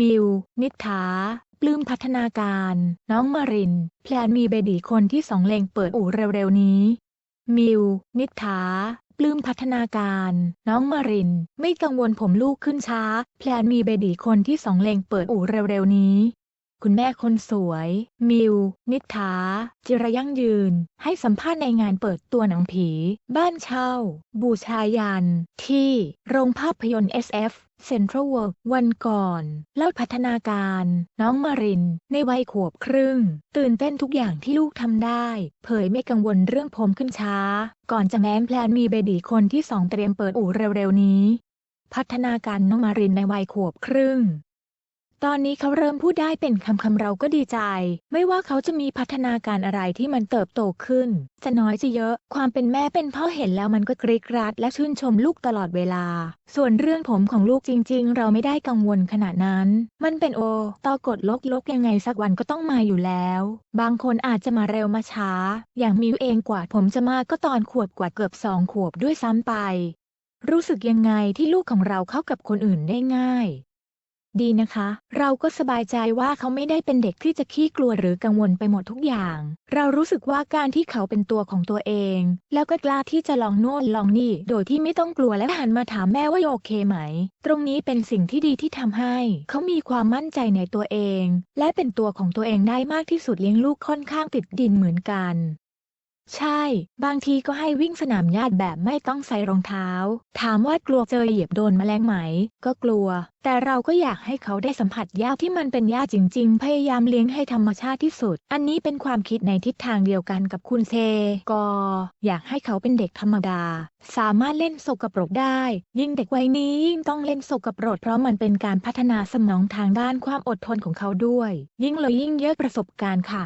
มิว นิฐา ปลื้มพัฒนาการ น้องมาริน แพลนมีเบบีคนที่สองเลงเปิดอู่เร็วๆนี้ มิว นิฐา ปลื้มพัฒนาการ น้องมาริน ไม่กังวลผมลูกขึ้นช้า แพลนมีเบบีคนที่สองเลงเปิดอู่เร็วๆนี้ คุณแม่คนสวย มิว นิษฐาจิระยั่งยืน ให้สัมภาษณ์ในงานเปิดตัวหนังผี บ้านเช่า บูชายัน ที่โรงภาพยนตร์ SF เซ็นทรัลเวิลด์วันก่อน เล่าพัฒนาการ น้องมาริน ในวัยขวบครึ่ง ตื่นเต้นทุกอย่างที่ลูกทำได้ เผยไม่กังวลเรื่องผมขึ้นช้า ก่อนจะแม้นแพลนมีเบบีคนที่สองเตรียมเปิดอู่เร็วๆนี้ พัฒนาการน้องมารินในวัยขวบครึ่ง ตอนนี้เขาเริ่มพูดได้เป็นคำคำเราก็ดีใจ ไม่ว่าเขาจะมีพัฒนาการอะไรที่มันเติบโตขึ้น จะน้อยจะเยอะ ความเป็นแม่เป็นพ่อเห็นแล้วมันก็กรีดกราดและชื่นชมลูกตลอดเวลา ส่วนเรื่องผมของลูกจริง ๆ เราไม่ได้กังวลขนาดนั้น มันเป็นโอต่อกดลกลกยังไงสักวันก็ต้องมาอยู่แล้ว บางคนอาจจะมาเร็วมาช้า อย่างมิวเองกว่าผมจะมาก็ตอนขวบกว่าเกือบสองขวบด้วยซ้ำไป รู้สึกยังไงที่ลูกของเราเข้ากับคนอื่นได้ง่าย ดีนะคะ เราก็สบายใจว่าเขาไม่ได้เป็นเด็กที่จะขี้กลัวหรือกังวลไปหมดทุกอย่าง เรารู้สึกว่าการที่เขาเป็นตัวของตัวเอง แล้วก็กล้าที่จะลองโน่นลองนี่ โดยที่ไม่ต้องกลัวและหันมาถามแม่ว่าโอเคไหม ตรงนี้เป็นสิ่งที่ดีที่ทำให้ เขามีความมั่นใจในตัวเอง และเป็นตัวของตัวเองได้มากที่สุดเลี้ยงลูกค่อนข้างติดดินเหมือนกัน ใช่ บางทีก็ให้วิ่งสนามหญ้าแบบไม่ต้องใส่รองเท้า ถามว่ากลัวเจอเหยียบโดนแมลงไหม ก็กลัว แต่เราก็อยากให้เขาได้สัมผัสหญ้าที่มันเป็นหญ้าจริง ๆ พยายามเลี้ยงให้ธรรมชาติที่สุด อันนี้เป็นความคิดในทิศทางเดียวกันกับคุณเซกออยากให้เขาเป็นเด็กธรรมดา สามารถเล่นสกปรกได้ ยิ่งเด็กวัยนี้ยิ่งต้องเล่นสกปรกเพราะมันเป็นการพัฒนาสมองทางด้านความอดทนของเขาด้วย ยิ่งเลยยิ่งเยอะประสบการณ์ค่ะ